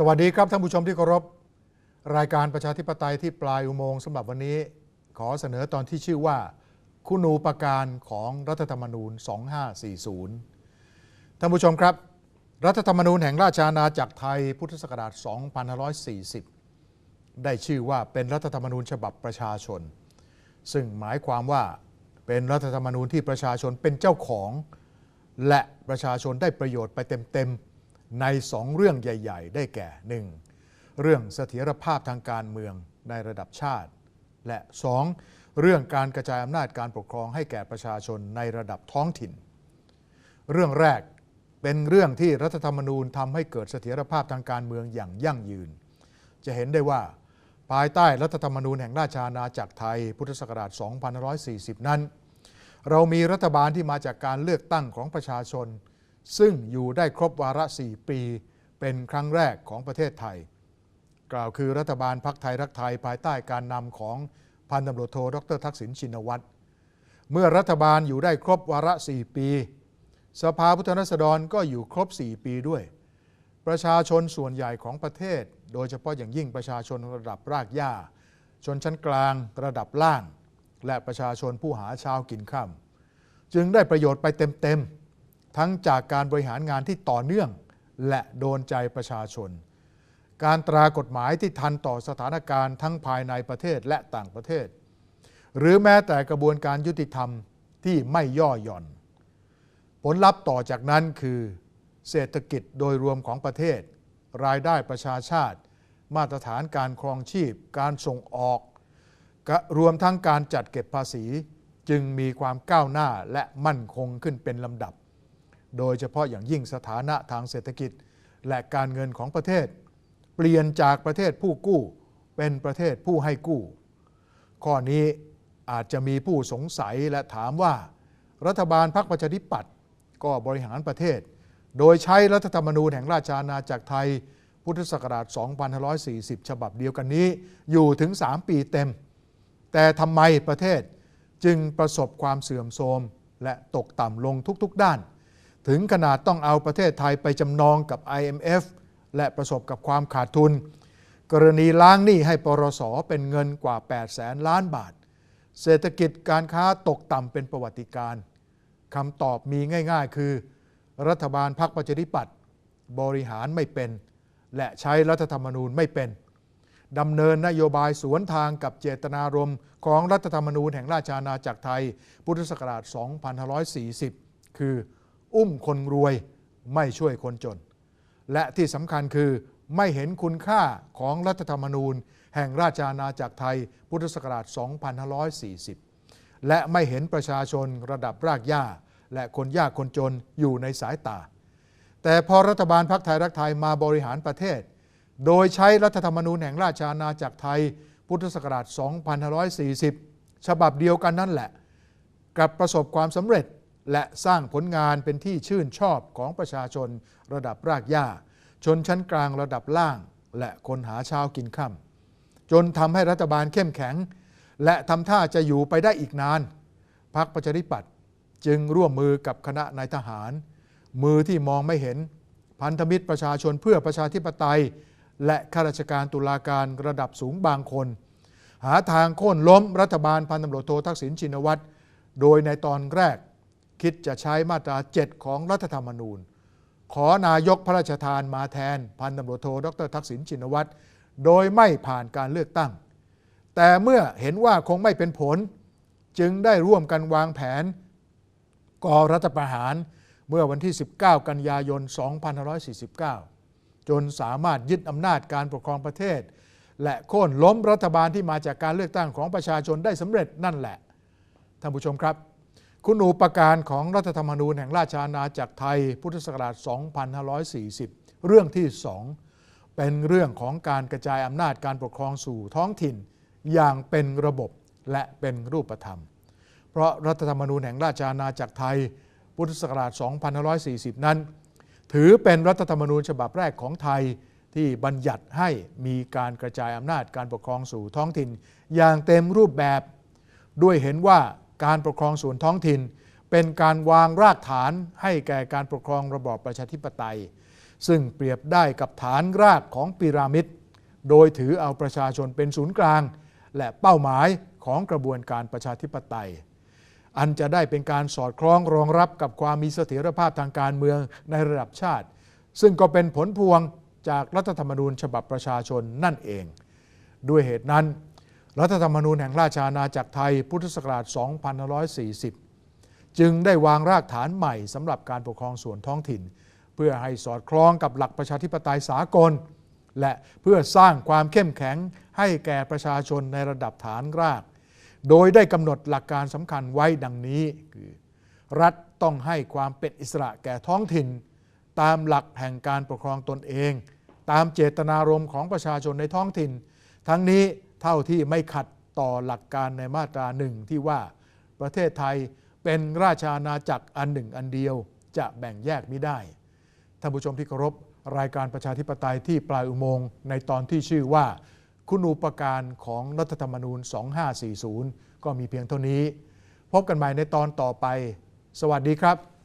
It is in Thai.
สวัสดีครับท่านผู้ชมที่เคารพรายการประชาธิปไตยที่ปลายอุโมงค์สำหรับวันนี้ ขอเสนอตอนที่ชื่อว่า คุณูปการของรัฐธรรมนูญ 2540 ท่านผู้ชมครับ รัฐธรรมนูญแห่งราชอาณาจักรไทยพุทธศักราช 2540 ได้ชื่อว่าเป็นรัฐธรรมนูญฉบับประชาชน ซึ่งหมายความว่าเป็นรัฐธรรมนูญที่ประชาชนเป็นเจ้าของ และประชาชนได้ประโยชน์ไปเต็มๆ ในสองเรื่องใหญ่ ๆ ได้แก่ 1. เรื่องเสถียรภาพทางการเมืองในระดับชาติ และ 2. เรื่องการกระจายอำนาจการปกครองให้แก่ประชาชนในระดับท้องถิ่น เรื่องแรกเป็นเรื่องที่รัฐธรรมนูญทำให้เกิดเสถียรภาพทางการเมืองอย่างยั่งยืน จะเห็นได้ว่า ภายใต้รัฐธรรมนูญแห่งราชอาณาจักรไทยพุทธศักราช 2540 นั้น เรามีรัฐบาลที่มาจากการเลือกตั้งของประชาชน ซึ่งอยู่ได้ครบวาระ 4 ปี เป็นครั้งแรกของประเทศไทย กล่าวคือรัฐบาลพักไทยรักไทยภายใต้การนำของพันตำรวจโทดรทักษิณชินวัตรเมื่อรัฐบาลอยู่ได้ครบวาระ 4 ปี สภาผู้แทนราษฎรก็อยู่ครบ 4 ปีด้วย ประชาชนส่วนใหญ่ของประเทศ โดยเฉพาะอย่างยิ่งประชาชนระดับรากหญ้า ชนชั้นกลางระดับล่าง และประชาชนผู้หาเช้ากินข้าจึงได้ประโยชน์ไปเต็มๆ ทั้งจากการบริหารงานที่ต่อเนื่อง และโดนใจประชาชน การตรากฎหมายที่ทันต่อสถานการณ์ทั้งภายในประเทศและต่างประเทศ หรือแม้แต่กระบวนการยุติธรรมที่ไม่ย่อหย่อน ผลลัพธ์ต่อจากนั้นคือเศรษฐกิจโดยรวมของประเทศ รายได้ประชาชาติ มาตรฐานการครองชีพ การส่งออกรวมทั้งการจัดเก็บภาษีจึงมีความก้าวหน้าและมั่นคงขึ้นเป็นลำดับ โดยเฉพาะอย่างยิ่งสถานะทางเศรษฐกิจ และการเงินของประเทศ เปลี่ยนจากประเทศผู้กู้เป็นประเทศผู้ให้กู้ ข้อนี้อาจจะมีผู้สงสัยและถามว่า รัฐบาลพรรคประชาธิปัตย์ก็บริหารประเทศ โดยใช้รัฐธรรมนูญแห่งราชอาณาจักรไทย พุทธศักราช 2540 ฉบับเดียวกันนี้ อยู่ถึง 3 ปีเต็ม แต่ทำไมประเทศจึงประสบความเสื่อมโทรมและตกต่ำลงทุกๆด้าน ถึงขนาดต้องเอาประเทศไทยไปจำนองกับ IMF และประสบกับความขาดทุน กรณีล้างหนี้ให้ปรสเป็นเงินกว่า 8 แสนล้านบาท เศรษฐกิจการค้าตกต่ำเป็นประวัติการณ์คำตอบมีง่าย ๆ คือ รัฐบาลพรรคประชาธิปัตย์บริหารไม่เป็น และใช้รัฐธรรมนูญไม่เป็นดำเนินนโยบายสวนทางกับเจตนารมณ์ของรัฐธรรมนูญแห่งราชอาณาจักรไทย พุทธศักราช 2540 คือ อุ้มคนรวยไม่ช่วยคนจน และที่สำคัญคือไม่เห็นคุณค่าของรัฐธรรมนูญ แห่งราชอาณาจักรไทยพุทธศักราช 2540 และไม่เห็นประชาชนระดับรากหญ้า และคนยากคนจนอยู่ในสายตา แต่พอรัฐบาลพรรคไทยรักไทยมาบริหารประเทศ โดยใช้รัฐธรรมนูญแห่งราชอาณาจักรไทย พุทธศักราช 2540 ฉบับเดียวกันนั่นแหละกับประสบความสำเร็จ และสร้างผลงานเป็นที่ชื่นชอบของประชาชนระดับรากหญ้า ชนชั้นกลางระดับล่าง และคนหาเช้ากินค่ำจนทำให้รัฐบาลเข้มแข็ง และทำท่าจะอยู่ไปได้อีกนาน พรรคประชาธิปัตย์จึงร่วมมือกับคณะนายทหาร มือที่มองไม่เห็น พันธมิตรประชาชนเพื่อประชาธิปไตย และข้าราชการตุลาการระดับสูงบางคน หาทางโค่นล้มรัฐบาลพันตำรวจโททักษิณชินวัตรโดยในตอนแรก คิดจะใช้มาตรา 7 ของรัฐธรรมนูญ ขอนายกพระราชทานมาแทนพันตำรวจโทดรทักษิณชินวัตรโดยไม่ผ่านการเลือกตั้ง แต่เมื่อเห็นว่าคงไม่เป็นผล จึงได้ร่วมกันวางแผนก่อรัฐประหารเมื่อวันที่ 19 กันยายน 2549 จนสามารถยึดอำนาจการปกครองประเทศ และโค่นล้มรัฐบาลที่มาจากการเลือกตั้งของประชาชนได้สำเร็จนั่นแหละท่านผู้ชมครับ คุณอูปการของรัฐธรรมนูญแห่งราชอาณาจักรไทย พุทธศักราช 2540 เรื่องที่ 2 เป็นเรื่องของการกระจายอำนาจการปกครองสู่ท้องถิ่น อย่างเป็นระบบและเป็นรูปธรรม เพราะรัฐธรรมนูญแห่งราชอาณาจักรไทย พุทธศักราช 2540 นั้น ถือเป็นรัฐธรรมนูญฉบับแรกของไทยที่บัญญัติให้มีการกระจายอำนาจการปกครองสู่ท้องถิ่น อย่างเต็มรูปแบบ ด้วยเห็นว่า การปกครองส่วนท้องถิ่น เป็นการวางรากฐานให้แก่การปกครองระบอบประชาธิปไตย ซึ่งเปรียบได้กับฐานรากของพีระมิดโดยถือเอาประชาชนเป็นศูนย์กลาง และเป้าหมายของกระบวนการประชาธิปไตย อันจะได้เป็นการสอดคล้องรองรับกับความมีเสถียรภาพทางการเมืองในระดับชาติ ซึ่งก็เป็นผลพวงจากรัฐธรรมนูญฉบับประชาชนนั่นเอง ด้วยเหตุนั้น รัฐธรรมนูญแห่งราชอาณาจักรไทยพุทธศักราช 2540 จึงได้วางรากฐานใหม่สำหรับการปกครองส่วนท้องถิ่น เพื่อให้สอดคล้องกับหลักประชาธิปไตยสากล และเพื่อสร้างความเข้มแข็งให้แก่ประชาชนในระดับฐานราก โดยได้กำหนดหลักการสำคัญไว้ดังนี้คือรัฐต้องให้ความเป็นอิสระแก่ท้องถิ่น ตามหลักแห่งการปกครองตนเอง ตามเจตนารมณ์ของประชาชนในท้องถิ่น ทั้งนี้ เท่าที่ไม่ขัดต่อหลักการในมาตราหนึ่งที่ว่าประเทศไทยเป็นราชอาณาจักรอันหนึ่งอันเดียวจะแบ่งแยกไม่ได้ ท่านผู้ชมที่เคารพรายการประชาธิปไตยที่ปลายอุโมงค์ในตอนที่ชื่อว่า คุณูปการของรัฐธรรมนูญ 2540 ก็มีเพียงเท่านี้ พบกันใหม่ในตอนต่อไป สวัสดีครับ